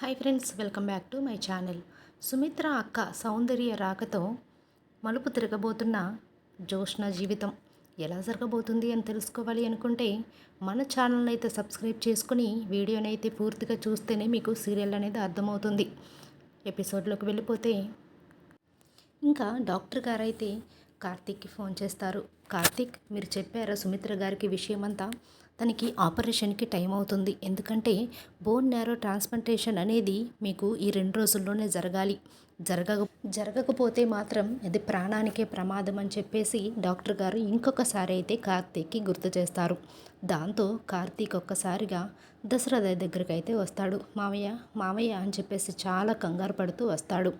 Hi friends welcome back to my channel. Sumitra అక్క సౌందర్య రాకతో మలుపు తిరగబోతున్న జోష్ణ జీవితం ఎలా జరగబోతుంది అని తెలుసుకోవాలి అనుకుంటే మన ఛానల్ని అయితే సబ్స్క్రైబ్ చేసుకుని వీడియోని అయితే పూర్తిగా చూస్తేనే మీకు సీరియల్ అనేది అర్థమవుతుంది. ఎపిసోడ్లోకి వెళ్ళిపోతే ఇంకా డాక్టర్ గారు అయితే కార్తీక్కి ఫోన్ చేస్తారు. కార్తీక్ మీరు చెప్పారా సుమిత్ర గారికి విషయమంతా? తనకి ఆపరేషన్కి టైం అవుతుంది. ఎందుకంటే బోన్ నేరో ట్రాన్స్ప్లాంటేషన్ అనేది మీకు ఈ రెండు రోజుల్లోనే జరగాలి. జరగక జరగకపోతే మాత్రం ఇది ప్రాణానికే ప్రమాదం అని చెప్పేసి డాక్టర్ గారు ఇంకొకసారి అయితే కార్తీక్కి గుర్తు చేస్తారు. దాంతో కార్తీక్ ఒక్కసారిగా దశరథ దగ్గరికి అయితే వస్తాడు. మామయ్య మామయ్య అని చెప్పేసి చాలా కంగారు పడుతూ వస్తాడు.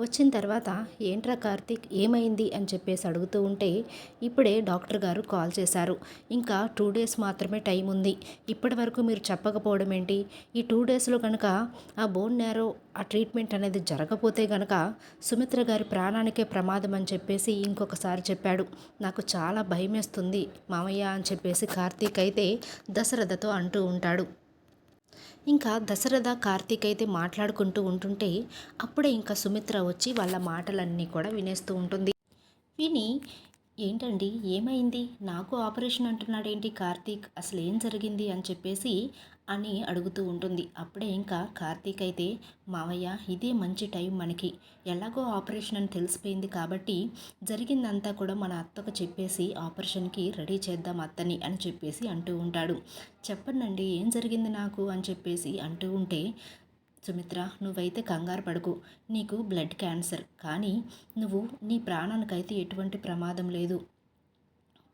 వచ్చిన తర్వాత ఏంట్రా కార్తీక్ ఏమైంది? అని చెప్పేసి అడుగుతూ ఉంటే ఇప్పుడే డాక్టర్ గారు కాల్ చేశారు. ఇంకా టూ డేస్ మాత్రమే టైం ఉంది. ఇప్పటి వరకు మీరు చెప్పకపోవడం ఏంటి? ఈ టూ డేస్లో కనుక ఆ బోన్ నేరో ఆ ట్రీట్మెంట్ అనేది జరగపోతే కనుక సుమిత్ర గారి ప్రాణానికే ప్రమాదం అని చెప్పేసి ఇంకొకసారి చెప్పాడు. నాకు చాలా భయమేస్తుంది మామయ్య అని చెప్పేసి కార్తీక్ అయితే దశరథతో అంటూ ఉంటాడు. ఇంకా దశరథ కార్తీక్ అయితే మాట్లాడుకుంటూ ఉంటుంటే అప్పుడే ఇంకా సుమిత్ర వచ్చి వాళ్ళ మాటలన్నీ కూడా వినేస్తూ ఉంటుంది. విని ఏంటండి? ఏమైంది? నాకు ఆపరేషన్ అంటున్నాడేంటి కార్తీక్? అసలు ఏం జరిగింది? అని చెప్పేసి అని అడుగుతూ ఉంటుంది. అప్పుడే ఇంకా కార్తీక్ అయితే మావయ్య ఇదే మంచి టైం మనకి. ఎలాగో ఆపరేషన్ అని తెలిసిపోయింది కాబట్టి జరిగిందంతా కూడా మన అత్తకు చెప్పేసి ఆపరేషన్కి రెడీ చేద్దాం అత్తని అని చెప్పేసి అంటూ ఉంటాడు. చెప్పండి ఏం జరిగింది నాకు? అని చెప్పేసి అంటూ ఉంటే సుమిత్ర నువ్వైతే కంగారు పడకు. నీకు బ్లడ్ క్యాన్సర్. కానీ నువ్వు నీ ప్రాణానికైతే ఎటువంటి ప్రమాదం లేదు.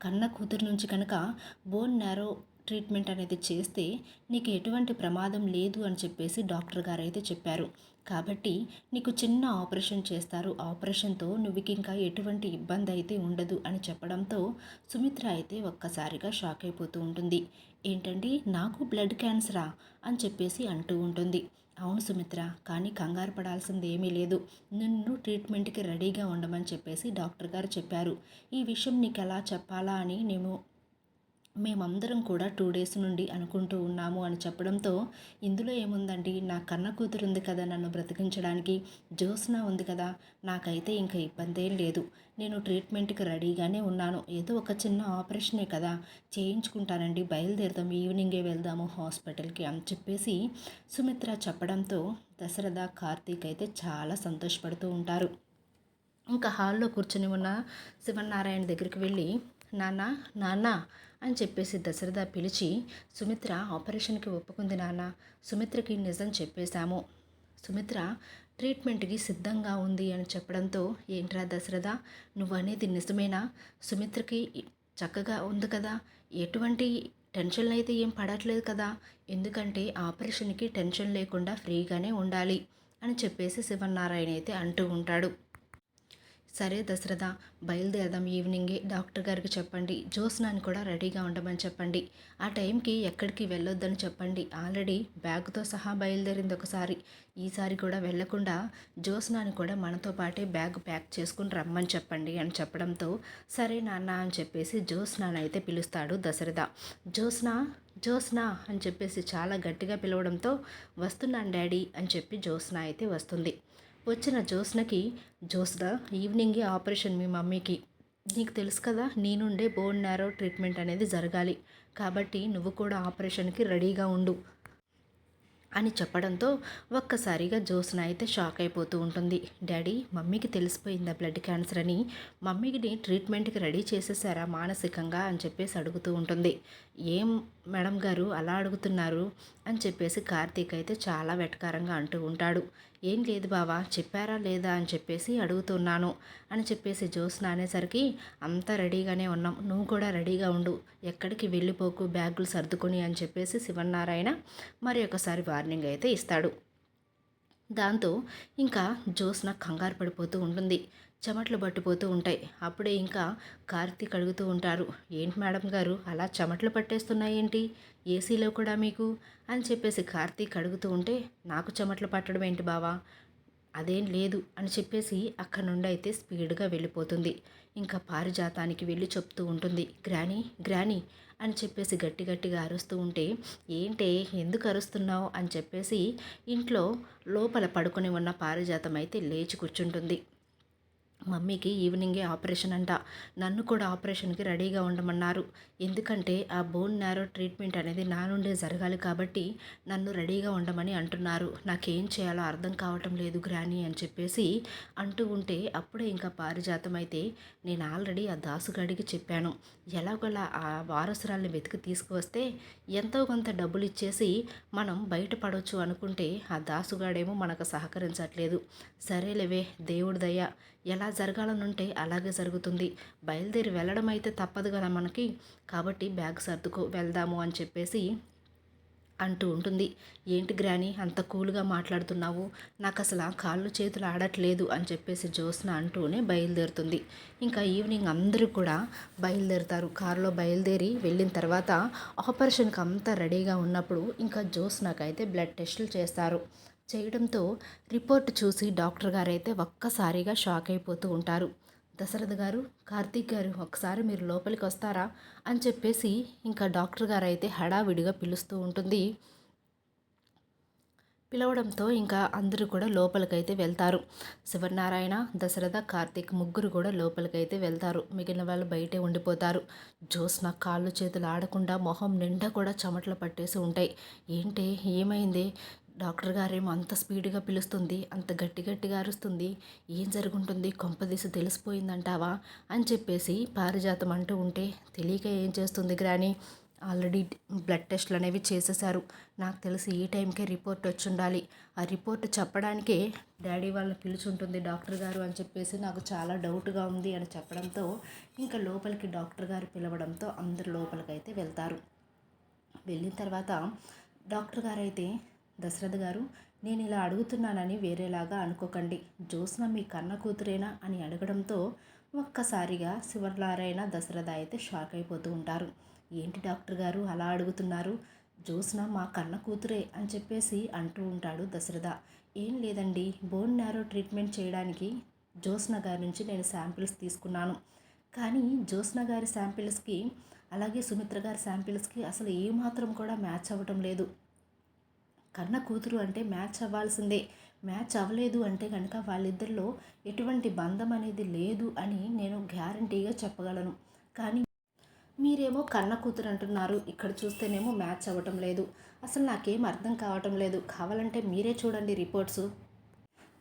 కన్న కూతురు నుంచి కనుక బోన్ నారో ట్రీట్మెంట్ అనేది చేస్తే నీకు ఎటువంటి ప్రమాదం లేదు అని చెప్పేసి డాక్టర్ గారు అయితే చెప్పారు. కాబట్టి నీకు చిన్న ఆపరేషన్ చేస్తారు. ఆపరేషన్తో నువ్వు ఇంకా ఎటువంటి ఇబ్బంది అయితే ఉండదు అని చెప్పడంతో సుమిత్ర అయితే ఒక్కసారిగా షాక్ అయిపోతూ ఉంటుంది. ఏంటండి నాకు బ్లడ్ క్యాన్సరా? అని చెప్పేసి అంటూ ఉంటుంది. అవును సుమిత్ర కానీ కంగారు పడాల్సింది ఏమీ లేదు. నిన్ను ట్రీట్మెంట్కి రెడీగా ఉండమని చెప్పేసి డాక్టర్ గారు చెప్పారు. ఈ విషయం నీకు ఎలా చెప్పాలా అని నేను మేమందరం కూడా టూ డేస్ నుండి అనుకుంటూ ఉన్నాము అని చెప్పడంతో ఇందులో ఏముందండి? నా కన్న కూతురు ఉంది కదా నన్ను బ్రతికించడానికి. జ్యోత్స్న ఉంది కదా. నాకైతే ఇంకా ఇబ్బంది ఏం లేదు. నేను ట్రీట్మెంట్కి రెడీగానే ఉన్నాను. ఏదో ఒక చిన్న ఆపరేషనే కదా. చేయించుకుంటానండి. బయలుదేరుదాం. ఈవినింగే వెళ్దాము హాస్పిటల్కి అని చెప్పేసి సుమిత్ర చెప్పడంతో దశరథ కార్తీక్ అయితే చాలా సంతోషపడుతూ ఉంటారు. ఇంకా హాల్లో కూర్చొని ఉన్న శివనారాయణ దగ్గరికి వెళ్ళి నాన్న నాన్న అని చెప్పేసి దశరథ పిలిచి సుమిత్ర ఆపరేషన్కి ఒప్పుకుంది నాన్న. సుమిత్రకి నిజం చెప్పేశాము. సుమిత్ర ట్రీట్మెంట్కి సిద్ధంగా ఉంది అని చెప్పడంతో ఏంట్రా దశరథ నువ్వనేది నిజమేనా? సుమిత్రకి చక్కగా ఉంది కదా. ఎటువంటి టెన్షన్ అయితే ఏం పడట్లేదు కదా. ఎందుకంటే ఆపరేషన్కి టెన్షన్ లేకుండా ఫ్రీగానే ఉండాలి అని చెప్పేసి శివనారాయణ అయితే అంటూ ఉంటాడు. సరే దశరథ బయలుదేరదాం ఈవినింగే. డాక్టర్ గారికి చెప్పండి. జ్యోత్స్నాని కూడా రెడీగా ఉండమని చెప్పండి. ఆ టైంకి ఎక్కడికి వెళ్ళొద్దని చెప్పండి. ఆల్రెడీ బ్యాగ్తో సహా బయలుదేరింది ఒకసారి. ఈసారి కూడా వెళ్ళకుండా జ్యోత్స్నాని కూడా మనతో పాటే బ్యాగ్ ప్యాక్ చేసుకుని రమ్మని చెప్పండి అని చెప్పడంతో సరే నాన్న అని చెప్పేసి జ్యోత్స్నాని అయితే పిలుస్తాడు దశరథ. జ్యోత్స్న జ్యోత్స్న అని చెప్పేసి చాలా గట్టిగా పిలవడంతో వస్తున్నాను డాడీ అని చెప్పి జ్యోత్స్న అయితే వస్తుంది. వచ్చిన జ్యోత్స్నకి జ్యోత్స్న ఈవినింగ్ ఆపరేషన్ మీ మమ్మీకి. నీకు తెలుసు కదా నేనుండే బోన్ నారో ట్రీట్మెంట్ అనేది జరగాలి. కాబట్టి నువ్వు కూడా ఆపరేషన్కి రెడీగా ఉండు అని చెప్పడంతో ఒక్కసారిగా జ్యోత్స్న అయితే షాక్ అయిపోతూ ఉంటుంది. డాడీ మమ్మీకి తెలిసిపోయిందా బ్లడ్ క్యాన్సర్ అని? మమ్మీకి ట్రీట్మెంట్కి రెడీ చేసేసారా మానసికంగా? అని చెప్పేసి అడుగుతూ ఉంటుంది. ఏం మేడం గారు అలా అడుగుతున్నారు? అని చెప్పేసి కార్తీక్ అయితే చాలా వెటకారంగా అంటూ ఉంటాడు. ఏం లేదు బావా చెప్పారా లేదా? అని చెప్పేసి అడుగుతున్నాను. అని చెప్పేసి జ్యోత్స్న అనేసరికి అంతా రెడీగానే ఉన్నాం. నువ్వు కూడా రెడీగా ఉండు. ఎక్కడికి వెళ్ళిపోకు బ్యాగులు సర్దుకొని అని చెప్పేసి శివనారాయణ మరి ఒకసారి వార్నింగ్ అయితే ఇస్తాడు. దాంతో ఇంకా జ్యోత్స్న కంగారు పడిపోతూ ఉంటుంది. చెమట్లు పట్టిపోతూ ఉంటాయి. అప్పుడే ఇంకా కార్తీక్ అడుగుతూ ఉంటారు ఏంటి మేడం గారు అలా చెమట్లు పట్టేస్తున్నాయేంటి? ఏసీలో కూడా మీకు? అని చెప్పేసి కార్తీక్ అడుగుతూ ఉంటే నాకు చెమట్లు పట్టడం ఏంటి బావా? అదేం లేదు అని చెప్పేసి అక్కడి నుండి అయితే స్పీడ్గా వెళ్ళిపోతుంది. ఇంకా పారిజాతానికి వెళ్ళి చెప్తూ ఉంటుంది గ్రానీ గ్రానీ అని చెప్పేసి గట్టి గట్టిగా అరుస్తూ ఉంటే ఏంటే ఎందుకు అరుస్తున్నావు? అని చెప్పేసి ఇంట్లో లోపల పడుకొని ఉన్న పారిజాతం అయితే లేచి కూర్చుంటుంది. మమ్మీకి ఈవినింగే ఆపరేషన్ అంట. నన్ను కూడా ఆపరేషన్కి రెడీగా ఉండమన్నారు. ఎందుకంటే ఆ బోన్ నారో ట్రీట్మెంట్ అనేది నా నుండే జరగాలి కాబట్టి నన్ను రెడీగా ఉండమని అంటున్నారు. నాకేం చేయాలో అర్థం కావటం లేదు గ్రాని అని చెప్పేసి అంటూ ఉంటే అప్పుడే ఇంకా పారిజాతం అయితే నేను ఆల్రెడీ ఆ దాసుగాడికి చెప్పాను. ఎలాగోలా ఆ వారసురాల్ని వెతికి తీసుకువస్తే ఎంతో కొంత డబ్బులు ఇచ్చేసి మనం బయటపడవచ్చు అనుకుంటే ఆ దాసుగాడేమో మనకు సహకరించట్లేదు. సరేలేవే దేవుడి దయ. ఎలా జరగాలనుంటే అలాగే జరుగుతుంది. బయలుదేరి వెళ్ళడం అయితే తప్పదు కదా మనకి. కాబట్టి బ్యాగ్ సర్దుకో వెళ్దాము అని చెప్పేసి అంటూ ఉంటుంది. ఏంటి గ్రాని అంత కూల్గా మాట్లాడుతున్నావు? నాకు అసలు కాళ్ళు చేతులు ఆడట్లేదు అని చెప్పేసి జ్యోత్స్న అంటూనే బయలుదేరుతుంది. ఇంకా ఈవినింగ్ అందరూ కూడా బయలుదేరుతారు. కారులో బయలుదేరి వెళ్ళిన తర్వాత ఆపరేషన్కి అంతా రెడీగా ఉన్నప్పుడు ఇంకా జ్యోత్స్నకైతే బ్లడ్ టెస్టులు చేస్తారు. చేయడంతో రిపోర్ట్ చూసి డాక్టర్ గారైతే ఒక్కసారిగా షాక్ అయిపోతూ ఉంటారు. దశరథ గారు కార్తీక్ గారు ఒకసారి మీరు లోపలికి వస్తారా? అని చెప్పేసి ఇంకా డాక్టర్ గారు అయితే హడావిడిగా పిలుస్తూ ఉంటుంది. పిలవడంతో ఇంకా అందరూ కూడా లోపలికైతే వెళ్తారు. శివనారాయణ దశరథ కార్తీక్ ముగ్గురు కూడా లోపలికైతే వెళ్తారు. మిగిలిన వాళ్ళు బయటే ఉండిపోతారు. జ్యోత్స్న కాళ్ళు చేతులు ఆడకుండా మొహం నిండా కూడా చెమటలు పట్టేసి ఉంటాయి. ఏంటి ఏమైంది? డాక్టర్ గారేమో అంత స్పీడ్గా పిలుస్తుంది అంత గట్టి గట్టిగా అరుస్తుంది ఏం జరుగుంటుంది కొంపదీసి తెలిసిపోయిందంటావా? అని చెప్పేసి పారిజాతం అంటూ ఉంటే తెలియక ఏం చేస్తుంది గ్రాని? ఆల్రెడీ బ్లడ్ టెస్ట్లు అనేవి చేసేసారు నాకు తెలిసి ఈ టైంకే రిపోర్ట్ వచ్చి ఉండాలి ఆ రిపోర్ట్ చెప్పడానికే డాడీ వాళ్ళని పిలుచుంటుంది డాక్టర్ గారు అని చెప్పేసి నాకు చాలా డౌట్గా ఉంది అని చెప్పడంతో ఇంకా లోపలికి డాక్టర్ గారు పిలవడంతో అందరు లోపలికైతే వెళ్తారు. వెళ్ళిన తర్వాత డాక్టర్ గారు అయితే దశరథ గారు నేను ఇలా అడుగుతున్నానని వేరేలాగా అనుకోకండి. జ్యోత్స్న మీ కన్న కూతురేనా? అని అడగడంతో ఒక్కసారిగా శివనారాయణ దశరథ అయితే షాక్ అయిపోతూ ఉంటారు. ఏంటి డాక్టర్ గారు అలా అడుగుతున్నారు? జ్యోత్స్న మా కన్న కూతురే అని చెప్పేసి అంటూ ఉంటాడు దశరథ. ఏం లేదండి బోన్ నారో ట్రీట్మెంట్ చేయడానికి జ్యోత్స్న గారి నుంచి నేను శాంపిల్స్ తీసుకున్నాను. కానీ జ్యోత్స్న గారి శాంపిల్స్కి అలాగే సుమిత్ర గారి శాంపిల్స్కి అసలు ఏమాత్రం కూడా మ్యాచ్ అవ్వటం లేదు. కన్న కూతురు అంటే మ్యాచ్ అవ్వాల్సిందే. మ్యాచ్ అవ్వలేదు అంటే కనుక వాళ్ళిద్దరిలో ఎటువంటి బంధం అనేది లేదు అని నేను గ్యారంటీగా చెప్పగలను. కానీ మీరేమో కన్న కూతురు అంటున్నారు. ఇక్కడ చూస్తేనేమో మ్యాచ్ అవ్వటం లేదు. అసలు నాకేం అర్థం కావటం లేదు. కావాలంటే మీరే చూడండి రిపోర్ట్స్.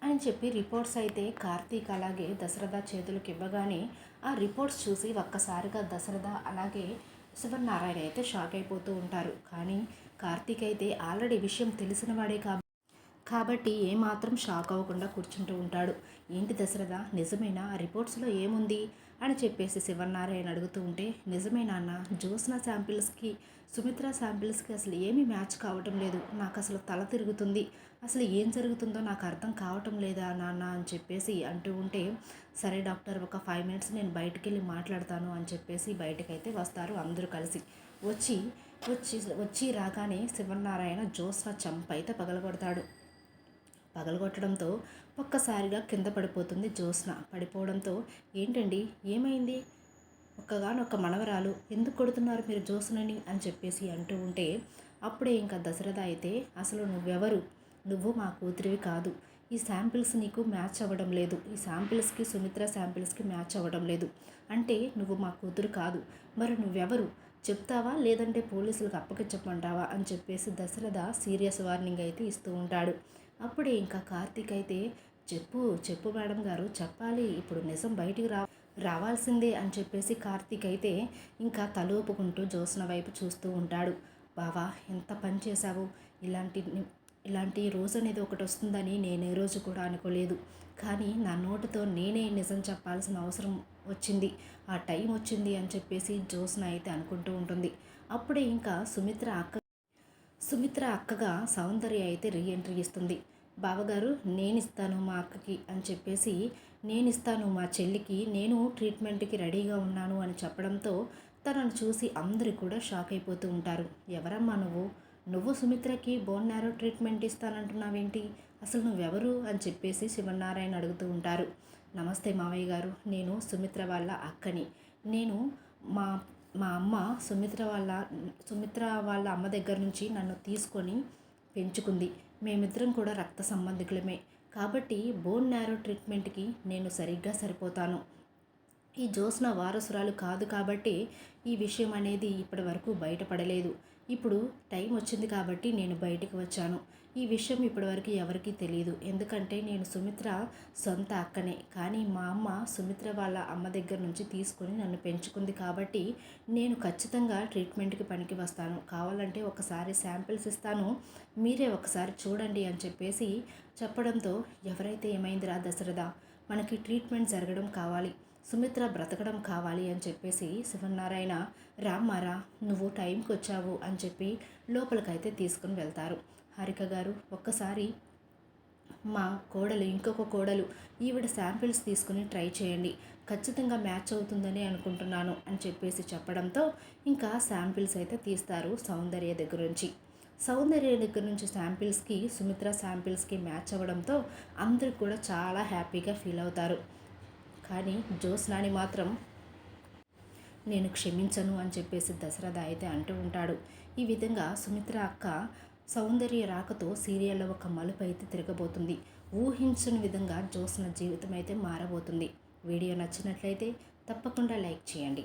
అని చెప్పి రిపోర్ట్స్ అయితే కార్తీక్ అలాగే దశరథ చేతులకు ఇవ్వగానే ఆ రిపోర్ట్స్ చూసి ఒక్కసారిగా దశరథ అలాగే శివనారాయణ అయితే షాక్ అయిపోతూ ఉంటారు. కానీ కార్తీక్ అయితే ఆల్రెడీ విషయం తెలిసిన వాడే కాబట్టి కాబట్టి ఏమాత్రం షాక్ అవ్వకుండా కూర్చుంటూ ఉంటాడు. ఏంటి దశరథ? నిజమైన? రిపోర్ట్స్లో ఏముంది? అని చెప్పేసి శివనారాయణ అడుగుతూ ఉంటే నిజమే నాన్న జ్యోత్స్న శాంపిల్స్కి సుమిత్ర శాంపిల్స్కి అసలు ఏమీ మ్యాచ్ కావటం లేదు. నాకు అసలు తల తిరుగుతుంది. అసలు ఏం జరుగుతుందో నాకు అర్థం కావటం లేదా నాన్న అని చెప్పేసి అంటూ ఉంటే సరే డాక్టర్ ఒక ఫైవ్ మినిట్స్ నేను బయటికి వెళ్ళి మాట్లాడతాను అని చెప్పేసి బయటకైతే వస్తారు అందరూ కలిసి. వచ్చి వచ్చి వచ్చి రాగానే శివనారాయణ జ్యోత్స్న చంపైతే పగలగొడతాడు. పగలగొట్టడంతో ఒక్కసారిగా కింద పడిపోతుంది జ్యోత్స్న. పడిపోవడంతో ఏంటండి? ఏమైంది? ఒక్కగానొక్క మనవరాలు ఎందుకు కొడుతున్నారు మీరు జ్యోత్స్నని? అని చెప్పేసి అంటూ ఉంటే అప్పుడే ఇంకా దశరథ అయితే అసలు నువ్వెవరు? నువ్వు మా కూతురివి కాదు. ఈ శాంపిల్స్ నీకు మ్యాచ్ అవ్వడం లేదు. ఈ శాంపిల్స్కి సుమిత్ర శాంపిల్స్కి మ్యాచ్ అవ్వడం లేదు. అంటే నువ్వు మా కూతురు కాదు. మరి నువ్వెవరు? చెప్తావా? లేదంటే పోలీసులకు అప్పగించమంటావా అని చెప్పేసి దశరథ సీరియస్ వార్నింగ్ అయితే ఇస్తూ ఉంటాడు. అప్పుడే ఇంకా కార్తీక్ అయితే చెప్పు చెప్పు మేడం గారు చెప్పాలి. ఇప్పుడు నిజం బయటికి రా రావాల్సిందే అని చెప్పేసి కార్తీక్ అయితే ఇంకా తలూపుకుంటూ జ్యోత్స్న వైపు చూస్తూ ఉంటాడు. బావా ఎంత పని చేశావు? ఇలాంటి ఇలాంటి రోజు అనేది ఒకటి వస్తుందని నేను ఏ రోజు కూడా అనుకోలేదు. కానీ నా నోటితో నేనే నిజం చెప్పాల్సిన అవసరం వచ్చింది. ఆ టైం వచ్చింది అని చెప్పేసి జ్యోత్స్న అయితే అనుకుంటూ ఉంటుంది. అప్పుడే ఇంకా సుమిత్ర అక్క సుమిత్ర అక్కగా సౌందర్య అయితే రీఎంట్రీ ఇస్తుంది. బావగారు నేను ఇస్తాను మా అక్కకి అని చెప్పేసి నేను ఇస్తాను మా చెల్లికి నేను ట్రీట్మెంట్కి రెడీగా ఉన్నాను అని చెప్పడంతో తనను చూసి అందరూ కూడా షాక్ అయిపోతూ ఉంటారు. ఎవరమ్మా నువ్వు? నువ్వు సుమిత్రకి బోన్ నారో ట్రీట్మెంట్ ఇస్తానంటున్నావేంటి? అసలు నువ్వెవరు? అని చెప్పేసి శివనారాయణ అడుగుతూ ఉంటారు. నమస్తే మావయ్య గారు నేను సుమిత్ర వాళ్ళ అక్కని. నేను మా మా అమ్మ సుమిత్ర వాళ్ళ సుమిత్ర వాళ్ళ అమ్మ దగ్గర నుంచి నన్ను తీసుకొని పెంచుకుంది. మేమిద్దరం కూడా రక్త సంబంధికులమే. కాబట్టి బోన్ నారో ట్రీట్మెంట్కి నేను సరిగ్గా సరిపోతాను. ఈ జోస్న వారసురాలు కాదు కాబట్టి ఈ విషయం అనేది ఇప్పటి వరకు బయటపడలేదు. ఇప్పుడు టైం వచ్చింది కాబట్టి నేను బయటికి వచ్చాను. ఈ విషయం ఇప్పటివరకు ఎవరికీ తెలియదు ఎందుకంటే నేను సుమిత్ర సొంత అక్కనే. కానీ మా అమ్మ సుమిత్ర వాళ్ళ అమ్మ దగ్గర నుంచి తీసుకొని నన్ను పెంచుకుంది కాబట్టి నేను ఖచ్చితంగా ట్రీట్మెంట్కి పనికి వస్తాను. కావాలంటే ఒకసారి శాంపిల్స్ ఇస్తాను. మీరే ఒకసారి చూడండి అని చెప్పేసి చెప్పడంతో ఎవరైతే ఏమైందిరా దశరథ? మనకి ట్రీట్మెంట్ జరగడం కావాలి. సుమిత్ర బ్రతకడం కావాలి అని చెప్పేసి శివనారాయణ రామ్మారా నువ్వు టైంకి వచ్చావు అని చెప్పి లోపలికైతే తీసుకుని వెళ్తారు. హారిక గారు ఒక్కసారి మా కోడలు ఇంకొక కోడలు ఈవిడ శాంపిల్స్ తీసుకుని ట్రై చేయండి. ఖచ్చితంగా మ్యాచ్ అవుతుందని అనుకుంటున్నాను అని చెప్పేసి చెప్పడంతో ఇంకా శాంపిల్స్ అయితే తీస్తారు సౌందర్య దగ్గర నుంచి. సౌందర్య దగ్గర నుంచి శాంపిల్స్కి సుమిత్ర శాంపిల్స్కి మ్యాచ్ అవ్వడంతో అందరూ కూడా చాలా హ్యాపీగా ఫీల్ అవుతారు. కానీ జ్యోత్స్నాని మాత్రం నేను క్షమించను అని చెప్పేసి దశరథ అయితే అంటూ ఉంటాడు. ఈ విధంగా సుమిత్ర అక్క సౌందర్య రాకతో సీరియల్లో ఒక మలుపు అయితే తిరగబోతుంది. ఊహించని విధంగా జ్యోత్స్న జీవితం అయితే మారబోతుంది. వీడియో నచ్చినట్లయితే తప్పకుండా లైక్ చేయండి.